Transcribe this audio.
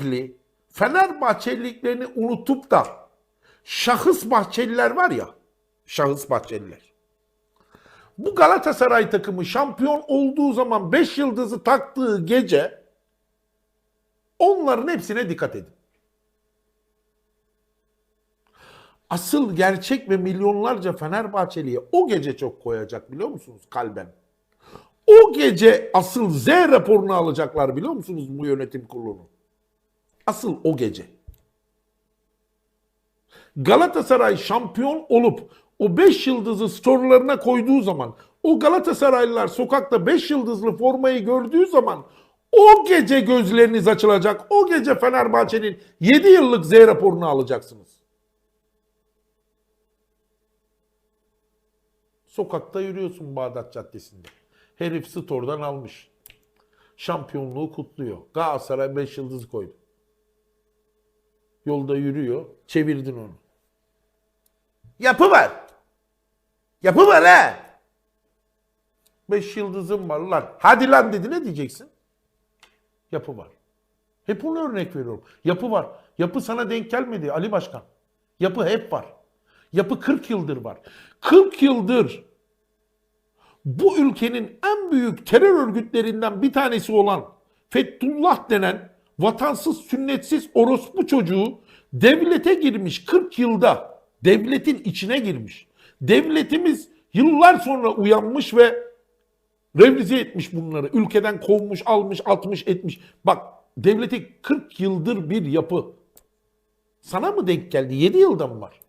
emekli Fenerbahçeliliklerini unutup da şahıs Bahçeliler var ya, şahıs Bahçeliler. Bu Galatasaray takımı şampiyon olduğu zaman 5 yıldızı taktığı gece onların hepsine dikkat edin. Asıl gerçek ve milyonlarca Fenerbahçeliye o gece çok koyacak biliyor musunuz kalben? O gece asıl Z raporunu alacaklar biliyor musunuz bu yönetim kurulunu? Asıl o gece. Galatasaray şampiyon olup o 5 yıldızı storylarına koyduğu zaman o Galatasaraylılar sokakta 5 yıldızlı formayı gördüğü zaman o gece gözleriniz açılacak. O gece Fenerbahçe'nin 7 yıllık Z raporunu alacaksınız. Sokakta yürüyorsun Bağdat Caddesi'nde. Herif store'dan almış. Şampiyonluğu kutluyor. Galatasaray 5 yıldız koydu. Yolda yürüyor. Çevirdin onu. Yapı var. Yapı var ha. 5 yıldızım var lan. Hadi lan dedi ne diyeceksin? Yapı var. Hep onu örnek veriyorum. Yapı var. Yapı sana denk gelmedi Ali Başkan. Yapı hep var. Yapı 40 yıldır var. 40 yıldır bu ülkenin en büyük terör örgütlerinden bir tanesi olan Fethullah denen vatansız sünnetsiz orospu çocuğu devlete girmiş 40 yılda devletin içine girmiş. Devletimiz yıllar sonra uyanmış ve revize etmiş bunları. Ülkeden kovmuş, almış, atmış, etmiş. Bak devleti 40 yıldır bir yapı. Sana mı denk geldi? 7 yılda mı var?